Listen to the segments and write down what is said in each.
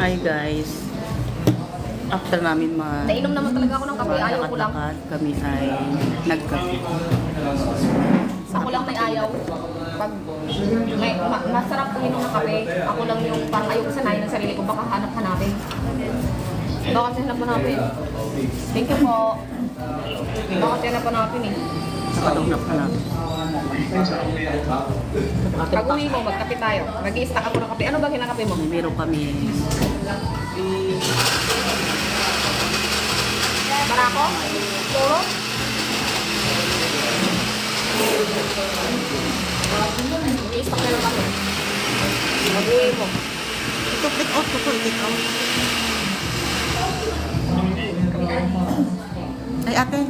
Hi guys. After namin ma Nainom naman talaga ako ng kape, ayaw ko lang. lakad kami ay nagkape. Ako lang may ayaw. Pag may, ma, masarap uminom ng kape, ako lang yung parang ayaw ko sanayin ng sarili ko, baka hanap-hanapin. Baka kasi hanap-hanapin. Thank you po. Baka kasi hanap-hanapin eh. Nakatugnak ka na. Pag uwi mo, magkape tayo. Mag-i-stack ako ng kape. Ano ba kinakape mo? Meron kami Barako? Puro? Mag-i-stack na ng kape. Mag-uwi mo. ito take out ko to, take out. Ay ate,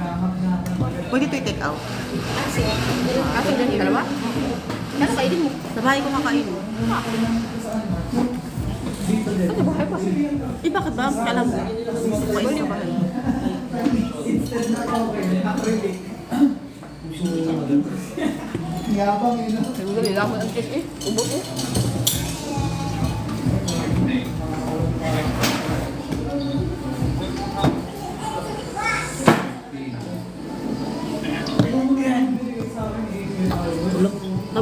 pwede to i-take out. Kasi, kasi dyan yung dalawa? Ano kainin mo? Sa bahay ko kakain. Ano ba? pa? Eh bakit ba? Kailan mo? Kain sa bahay. Ang galing lang mo ang cake eh. Ubod eh.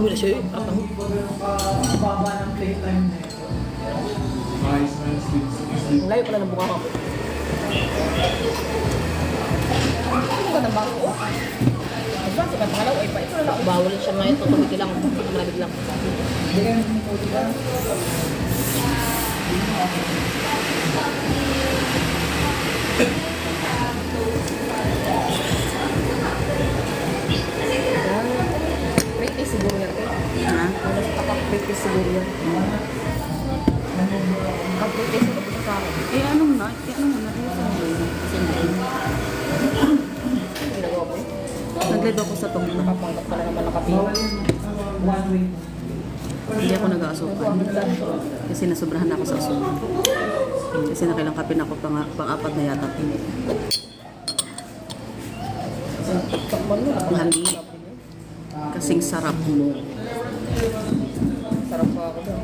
Na siya eh. Apa? Ang layo pala ng bunga ko. Ano ba ng bangko? Ang bangko ka pangalaw ay pa. Ito na lang. Bawal siya ngayon. Tutumiti lang. Malamig lang. Pretty siguro yan. Ha? Wala sa siguro yan. Pretty siguro ko sa akin. Eh anong na? Eh anong na? Ang ginagawa ko eh. Nag-live ako sa tungkol. Nakapanggap pala naman ng kape. Hindi ako nag-aasukan. Kasi nasobrahan ako sa asukan. Kasi nakilang kape na ako pang, pang-apat na yata. Takman mo. Kasing sarap mo. Sarap pa ako doon.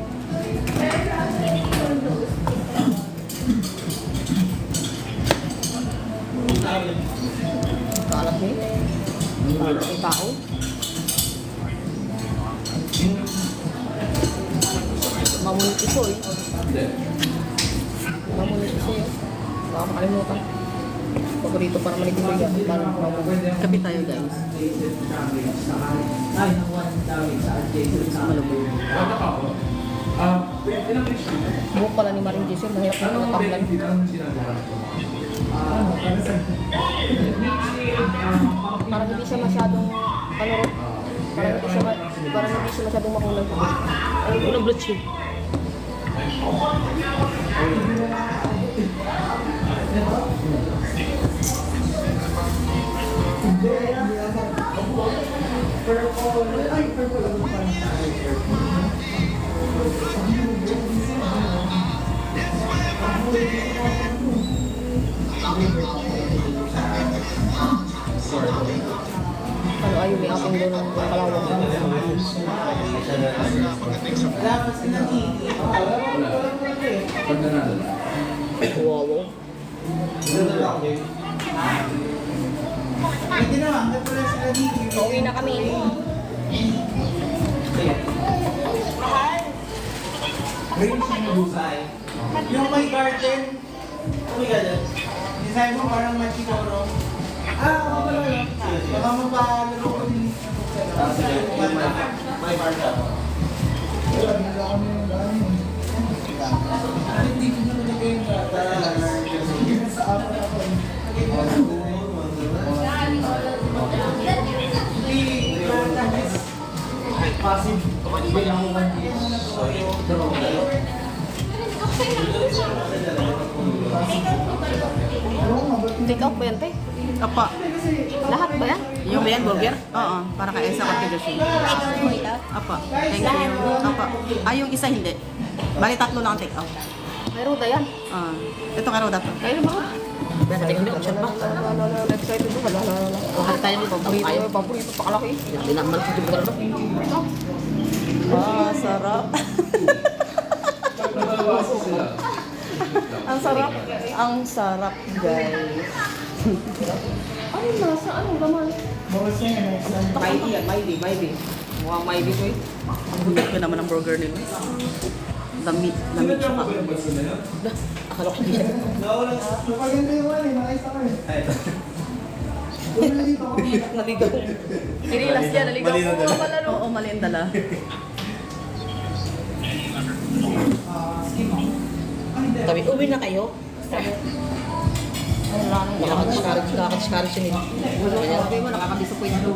Kaalat mo eh. Kaalat yung tao. Mamunit iso eh. Mamunit iso eh. Baka makalimutan. Paborito pa naman ni Gumiga. Parang mamunit. Kape tayo guys. Malubog. Buhok pala ni Maring Giselle. Mahirap na mga tamlan. Parang hindi siya masyadong ano. Parang hindi siya, parang hindi siya masyadong makulay. Ano blood siya? Ano ayaw may ating doon ng kalawang. Wow. Pauwi na kami. Yung may garden, may garden. Design mo parang machikoro. Ah, ako pala. Baka ko din. May barda. Hindi ko na nilagay yung barda. Sa apat ako. Hindi, passive. Hindi ako Take out ba yan, te? Apa. Lahat ba yan? Ba yan, burger? Oo, para kay Elsa Contribution. Apa. Thank you. Apa. Ah, yung isa hindi. Bali tatlo lang ang take out. May ruda yan. Ah, ito nga raw dapat. Kaya mo. Basta tingnan mo, option ba? Excited mo. Wala, wala, wala. Mahal tayo nito. Paborito, paborito. Pakalaki. Ito burger. Ah, sarap. Ang sarap. Ang sarap, guys. Ano yung nasa? Anong laman? Mighty yan, mighty, mighty. Mukhang may ko eh. Ang ko naman ng burger nila. Lami, lami siya ka. Dah, akala ko hindi siya. Nawala. Napaganda yung wala, nakita ko eh. Naligaw. Yan, naligaw Mali na ko dala. pala no. Oo, ang dala. Sabi, uwi na kayo. Nang Nakaka-discourage, nakaka-discourage yun eh. Sabi mo, nakaka-disappoint ko.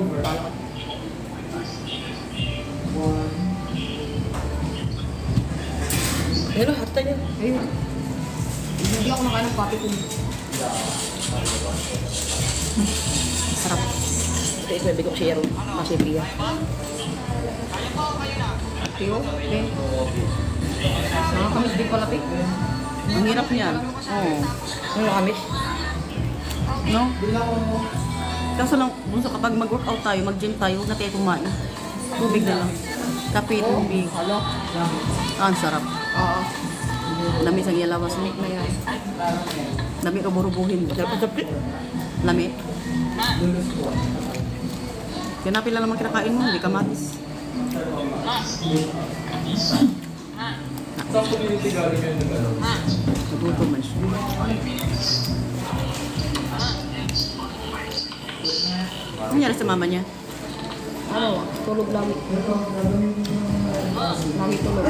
Pero, harta niyo. Ayun. Hindi ako nakain ng pati ko. Sarap. Ito, ito, ibig ko siya rin. Masipia. Tiyo, Ben. Nakakamiss din pala, Pik. Ang hirap niyan. Oo. Ano nakamis? No? Kaso lang, bunso, kapag mag-workout tayo, mag-gym tayo, huwag na tayo kumain. Tubig na lang. Kape, tubig. Ah, ang sarap. Oo. Lami sa giyalawas yan. Lami sapit. Lami. Kinapil lang naman kinakain mo, hindi ka matis. Sa community galing yun ng ano? Nagutom man siya. Ano nangyari sa mama niya? Ano? Tulog lagi. Lagi tulog.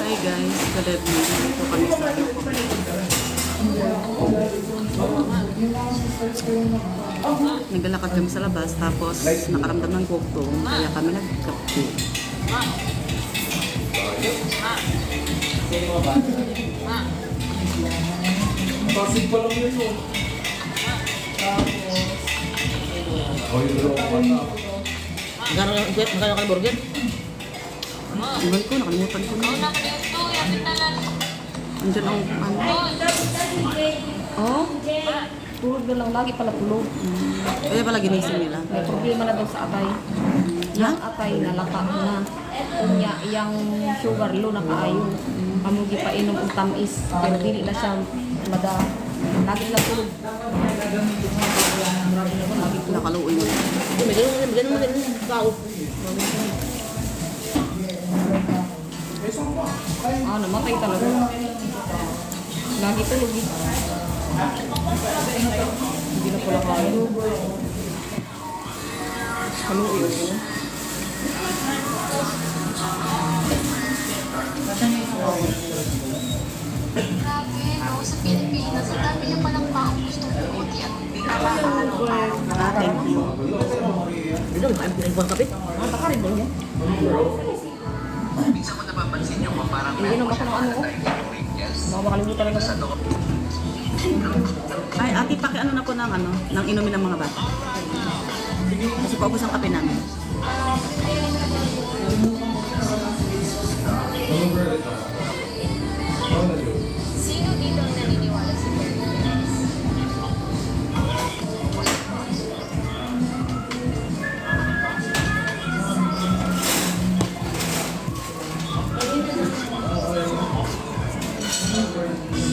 Hi guys, good evening. Ito kami sa Naglalakad kami sa labas tapos nakaramdam ng gutom kaya kami nagkape. Pasig pa lang yun oh. Oh, yung dalawa pa na. Magkano ka magkano ka ng burger? Iwan ko, nakalimutan ko na. Andiyan ang ano. Oh? Tulog na lang. Lagi pala tulog. Kaya pala ginising nila. May problema na daw sa atay. Yang atay nalaka na. Unya, yang sugar lo na kaayo. Amo gi pa inom og tamis. Pero dili na siya mada. Lagi na tulog. Lagi tulog. Nakaluoy mo. Ganun, may ganun, may ganun. Tao. Ah, namatay talaga. Lagi tulog eh. Hindi na pala kaya. Haluin ko. Grabe, no? Sa Pilipinas, ang dami niya palang taong gustong pumunti at Ah, thank you. Dito, kain pinagbuang kape. Ah, taka rin daw yan. Iinom ako ng ano ko. Baka makalimutan lang ako. Ay, ate, pakiano na po ng ano, ng inumin ng mga bata. Kasi paubos ang kape namin. Sino dito ang naniniwala sa fairytales?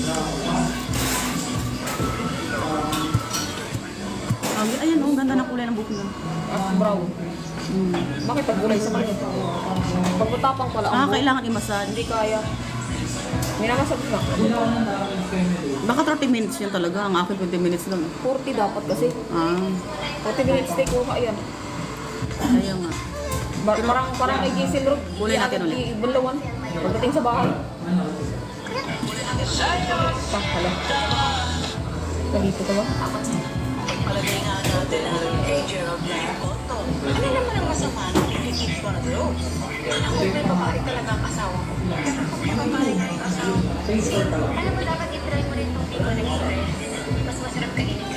Um, ng buhok nila. Ah, brown. Mm. Bakit paggulay sa kanya? Pagpatapang pala Ah, ang kailangan i-massage. Hindi kaya. Minamasag na. Baka 30 minutes yan talaga. Ang akin 20 minutes lang. 40 dapat kasi. Ah, 40 minutes take kuha yan. kaya nga. Bar- parang parang may gising road. Kulay natin ulit. Ibulawan. Pagdating sa bahay. Pa, hala. Kalito ka ba? Palagay nga natin ang age of na auto. Ano naman ang masama nung i-keep ko na doon? Ako, may babae talaga ang asawa ko. Babae nga yung asawa ko. Alam mo, dapat itry mo rin itong ng stress. Mas masarap kainin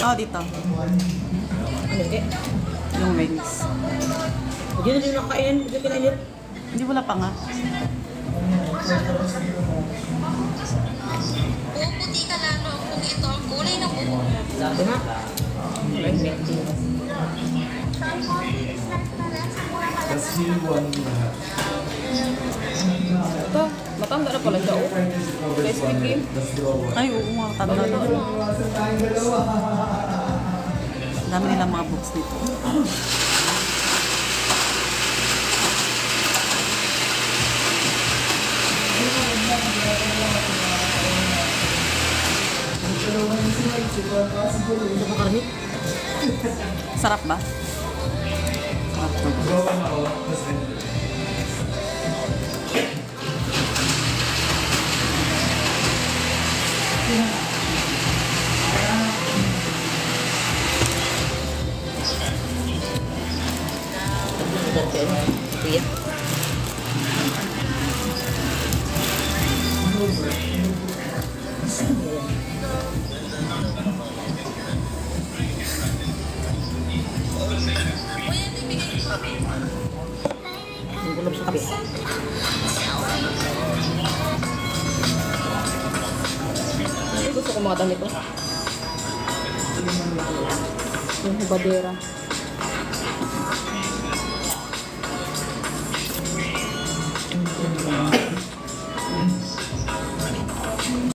Ah, dito. Hindi. Yung wings. Hindi na din nakain. Hindi kinainit. Hindi wala pa nga. Puputi ka lalo kung ito ang kulay ng buhok. Sabi nga. Ito, matanda na pala siya. Oh. Best Kim. Ay, oo nga, tanda na. Dami nilang mga books dito. Makarami. Sarap ba? Sarap to. Mga damit. Yung hubadera.